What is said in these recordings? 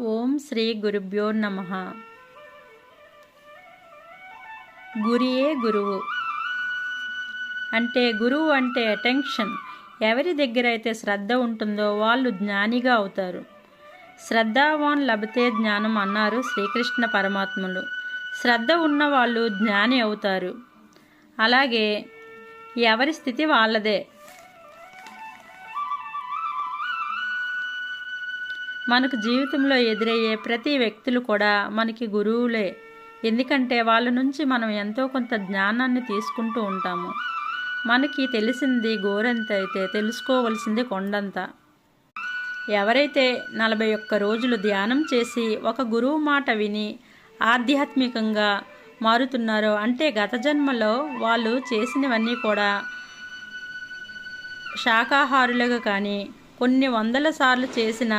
ఓం శ్రీ గురుభ్యో నమ. గురియే గురువు. అంటే గురువు అంటే అటెన్షన్. ఎవరి దగ్గర అయితే శ్రద్ధ ఉంటుందో వాళ్ళు జ్ఞానిగా అవుతారు. శ్రద్ధావాన్ లభితే జ్ఞానం అన్నారు శ్రీకృష్ణ పరమాత్ములు. శ్రద్ధ ఉన్న వాళ్ళు జ్ఞాని అవుతారు. అలాగే ఎవరి స్థితి వాళ్ళదే. మనకు జీవితంలో ఎదురయ్యే ప్రతి వ్యక్తులు కూడా మనకి గురువులే. ఎందుకంటే వాళ్ళ నుంచి మనం ఎంతో కొంత జ్ఞానాన్ని తీసుకుంటూ ఉంటాము. మనకి తెలిసింది గోరెంత అయితే తెలుసుకోవలసింది కొండంత. ఎవరైతే నలభై ఒక్క రోజులు ధ్యానం చేసి ఒక గురువు మాట విని ఆధ్యాత్మికంగా మారుతున్నారో అంటే గత జన్మలో వాళ్ళు చేసినవన్నీ కూడా శాకాహారులుగా కానీ కొన్ని వందల సార్లు చేసిన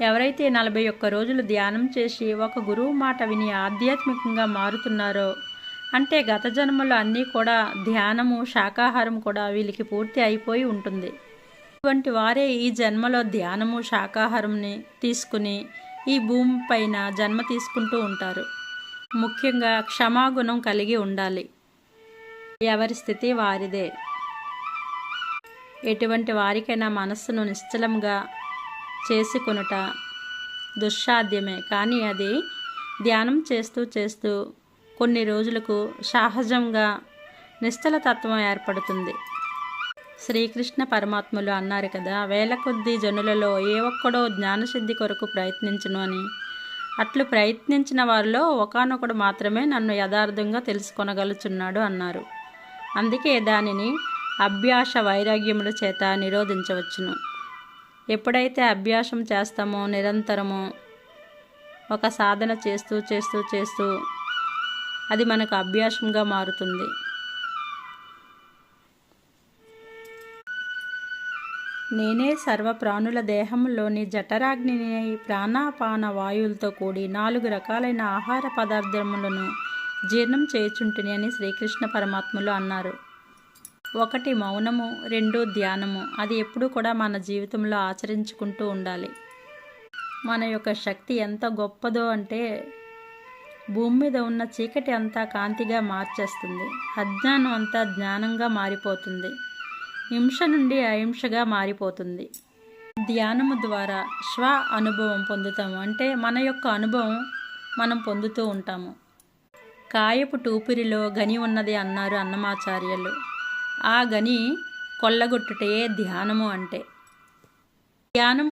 ఎవరైతే నలభై ఒక్క రోజులు ధ్యానం చేసి ఒక గురువు మాట విని ఆధ్యాత్మికంగా మారుతున్నారో అంటే గత జన్మలో అన్నీ కూడా ధ్యానము శాకాహారం కూడా వీళ్ళకి పూర్తి అయిపోయి ఉంటుంది. ఇటువంటి వారే ఈ జన్మలో ధ్యానము శాకాహారంని తీసుకుని ఈ భూమి పైన జన్మ తీసుకుంటూ ఉంటారు. ముఖ్యంగా క్షమాగుణం కలిగి ఉండాలి. ఎవరి స్థితి వారిదే. ఎటువంటి వారికైనా మనస్సును నిశ్చలంగా చేసుకొనుట దుస్సాధ్యమే కానీ అది ధ్యానం చేస్తూ చేస్తూ కొన్ని రోజులకు సహజంగా నిశ్చల తత్వం ఏర్పడుతుంది. శ్రీకృష్ణ పరమాత్ములు అన్నారు కదా వేల కొద్ది జనులలో ఏ ఒక్కడో జ్ఞానసిద్ధి కొరకు ప్రయత్నించను అని. అట్లు ప్రయత్నించిన వారిలో ఒకనొకడు మాత్రమే నన్ను యథార్థంగా తెలుసుకొనగలుచున్నాడు అన్నారు. అందుకే దానిని అభ్యాస వైరాగ్యముల చేత నిరోధించవచ్చును. ఎప్పుడైతే అభ్యాసం చేస్తామో నిరంతరము ఒక సాధన చేస్తూ చేస్తూ చేస్తూ అది మనకు అభ్యాసంగా మారుతుంది. నేనే సర్వ ప్రాణుల దేహంలోని జఠరాగ్నిని ప్రాణాపాన వాయువులతో కూడి నాలుగు రకాలైన ఆహార పదార్థములను జీర్ణం చేయుచుంటుని అని శ్రీకృష్ణ పరమాత్ములు అన్నారు. ఒకటి మౌనము రెండు ధ్యానము. అది ఎప్పుడూ కూడా మన జీవితంలో ఆచరించుకుంటూ ఉండాలి. మన యొక్క శక్తి ఎంత గొప్పదో అంటే భూమి మీద ఉన్న చీకటి అంతా కాంతిగా మార్చేస్తుంది. అజ్ఞానం అంతా జ్ఞానంగా మారిపోతుంది. హింస నుండి అహింసగా మారిపోతుంది. ధ్యానము ద్వారా స్వ అనుభవం పొందుతాము. అంటే మన యొక్క అనుభవం మనం పొందుతూ ఉంటాము. కాయపు టూపిరిలో గని ఉన్నది అన్నారు అన్నమాచార్యులు. ఆ గని కొల్లగొట్టుటయే ధ్యానము అంటే. ధ్యానం